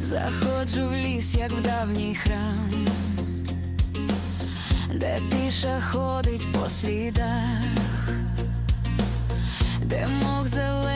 Заходжу в ліс, як в давній храм, де тиша ходить по слідах, де мох зелений,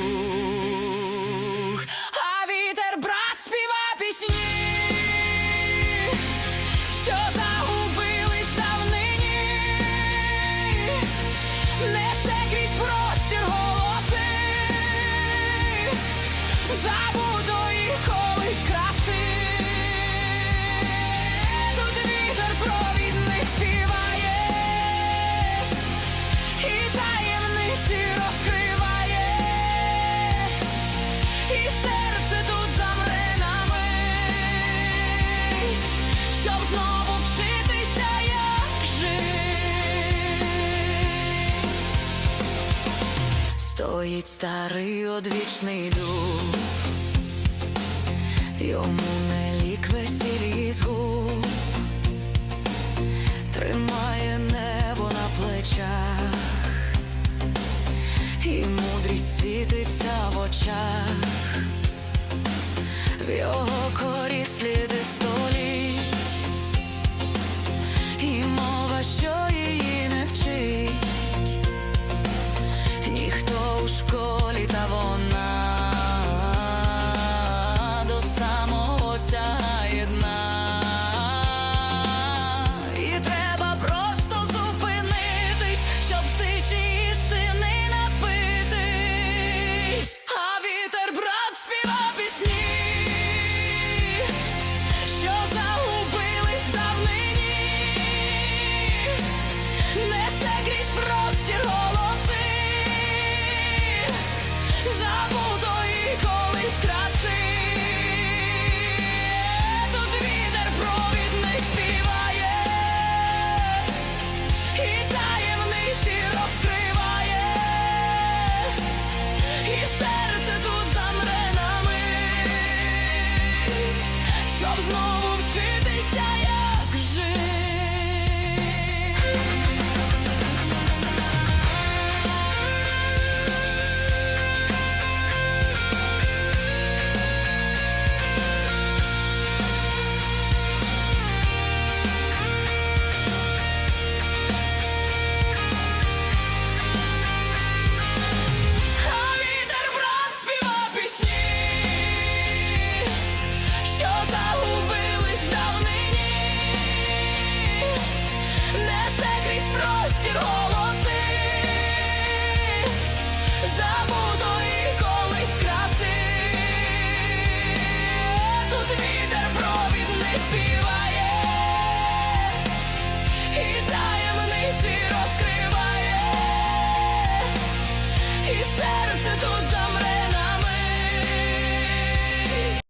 Стоїть старий одвічний дух, йому не лік весілі згуб, тримає небо на плечах, і мудрість світиться в очах, в його корі сліди. простір голоси, забутої колись краси, тут вітер провідник співає, і таємниці розкриває, і серце тут замре на щоб знову вчитися. я. serce to zamrzało.